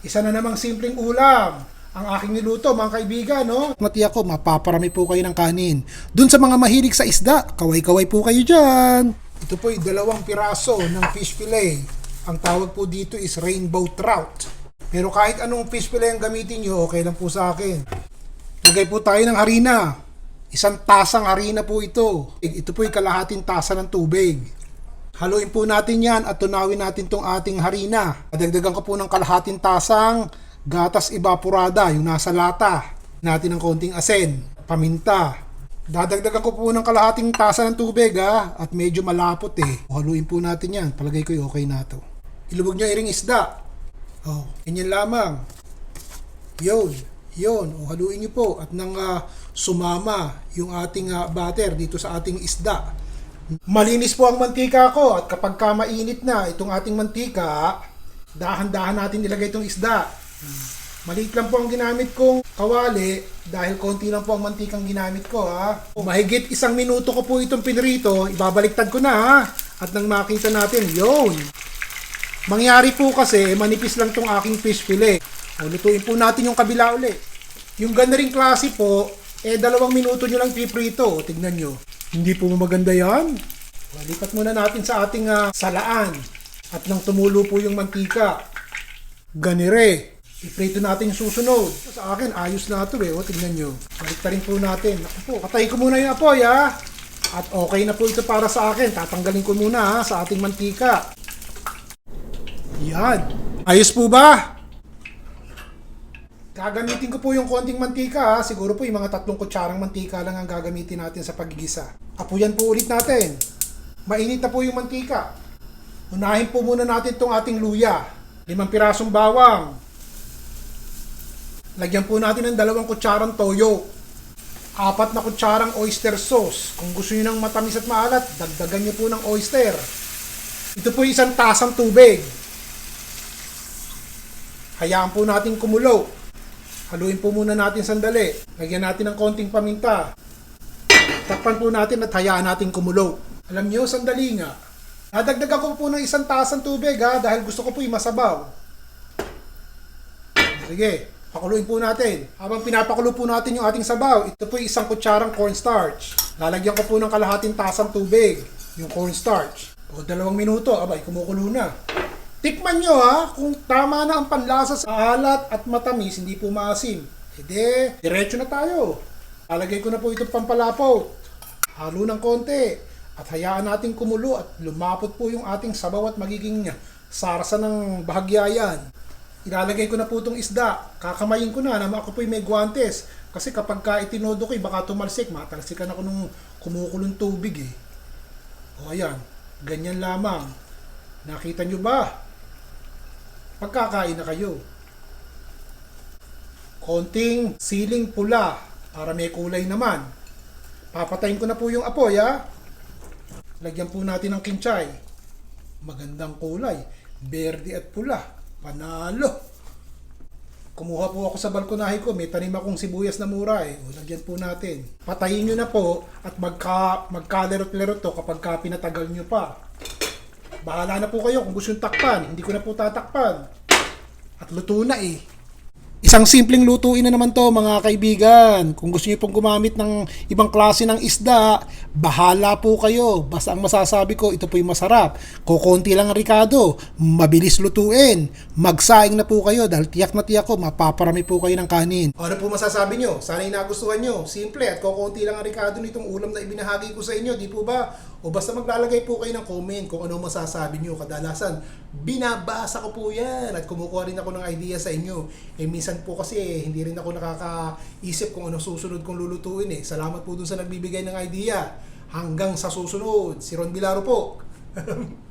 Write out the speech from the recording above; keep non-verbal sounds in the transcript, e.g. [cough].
Isa na namang simpleng ulam. Ang aking niluto, mga kaibigan, no? Mati ako, mapaparami po kayo ng kanin. Dun sa mga mahilig sa isda, kaway-kaway po kayo dyan. Ito po ay dalawang piraso ng fish fillet. Ang tawag po dito is rainbow trout. Pero kahit anong fish fillet ang gamitin nyo, okay lang po sa akin. Lagay po tayo ng harina. Isang tasang harina po ito. Ito po ay kalahating tasa ng tubig. Haluin po natin yan at tunawin natin tong ating harina. Dagdagan ko po ng kalahating tasang gatas evaporada, yung nasa lata. Natin ng konting asin, paminta. Dadagdagan ko po ng kalahating tasa ng tubig ha, at medyo malapot eh. Haluin po natin yan. Palagay ko okay na to. Ilubog nyo iring isda. Oh, ganyan lamang. Yun, yun. O, haluin nyo po at nang ah, sumama yung ating ah, butter dito sa ating isda. Malinis po ang mantika ko at kapag ka mainit na itong ating mantika, dahan-dahan natin ilagay itong isda. Maliit lang po ang ginamit kong kawali dahil konti lang po ang mantikang ginamit ko ha. Mahigit isang minuto ko po itong pinrito, ibabaliktad ko na ha. At nang makita natin, yon. Mangyari po kasi, manipis lang tong aking fish fillet. O, lutuin po natin yung kabila uli. Yung ganda ring klase po, eh dalawang minuto nyo lang piprito. O, tignan nyo. Hindi po maganda yan. Lipat muna natin sa ating ah, salaan. At nang tumulo po yung mantika, ganire. Iprito natin yung susunod. Sa akin, ayos na ito eh. O, tignan nyo. Balik rin po natin. Ako po, katay ko muna yung apoy ha. At okay na po ito para sa akin. Tatanggalin ko muna ha, sa ating mantika. Yan. Ayos po ba? Gagamitin ko po yung konting mantika ha. Siguro po yung mga tatlong kutsarang mantika lang ang gagamitin natin sa paggigisa. Apuyan po ulit natin. Mainit na po yung mantika. Unahin po muna natin itong ating luya. Limang pirasong bawang. Lagyan po natin ng dalawang kutsarang toyo. Apat na kutsarang oyster sauce. Kung gusto niyo ng matamis at maalat, dagdagan niyo po ng oyster. Ito po yung isang tasang tubig. Hayaan po natin kumulo. Haluin po muna natin sandali. Lagyan natin ng konting paminta. Takpan po natin at hayaan natin kumulo. Alam niyo, sandali nga. Nadagdagan ko po ng isang tasang tubig ha, dahil gusto ko po yung masabaw. Sige, pakuluin po natin. Habang pinapakulo po natin yung ating sabaw, ito po yung isang kutsarang cornstarch. Lalagyan ko po ng kalahating tasang tubig, yung cornstarch. O dalawang minuto, abay, kumukulo na. Tikman nyo ha, kung tama na ang panlasa sa alat at matamis, hindi po maasim. Ede, diretso na tayo. Lalagay ko na po itong pampalapot. Halo ng konti. At hayaan natin kumulo at lumapot po yung ating sabaw at magiging sarsa ng bahagya yan. Ilalagay ko na po itong isda. Kakamayin ko na na ako po'y may guantes. Kasi kapag ka itinodo ko, eh, baka tumalsik. Matalsikan ako nung kumukulong tubig eh. O ayan, ganyan lamang. Nakita nyo ba? Pagkakain na kayo. Konting siling pula para may kulay naman. Papatayin ko na po yung apoy ha. Lagyan po natin ng kinchay. Magandang kulay. Berde at pula. Panalo. Kumuha po ako sa balkonahe ko. May tanim akong sibuyas na mura eh. O, lagyan po natin. Patayin nyo na po at magka, magkalerot-lerot to kapag ka pinatagal nyo pa. Bahala na po kayo kung gusto yung takpan. Hindi ko na po tatakpan. At luto na eh. Isang simpleng lutuin na naman to mga kaibigan. Kung gusto niyo pong gumamit ng ibang klase ng isda, bahala po kayo. Basta ang masasabi ko, ito po yung masarap. Kukunti lang ang ricado, mabilis lutuin. Magsaing na po kayo dahil tiyak na tiyak ko, mapaparami po kayo ng kanin. Ano po masasabi nyo? Sana yung nagustuhan nyo. Simple at kukunti lang ang ricado nitong ulam na ibinahagi ko sa inyo. Di po ba? O basta maglalagay po kayo ng comment kung ano masasabi nyo. Kadalasan, binabasa ko po yan at kumukuha rin ako ng idea sa inyo. Eh minsan po kasi eh, hindi rin ako nakakaisip kung ano susunod kong lulutuin eh. Salamat po dun sa nagbibigay ng idea. Hanggang sa susunod. Si Ron Bilaro po. [laughs]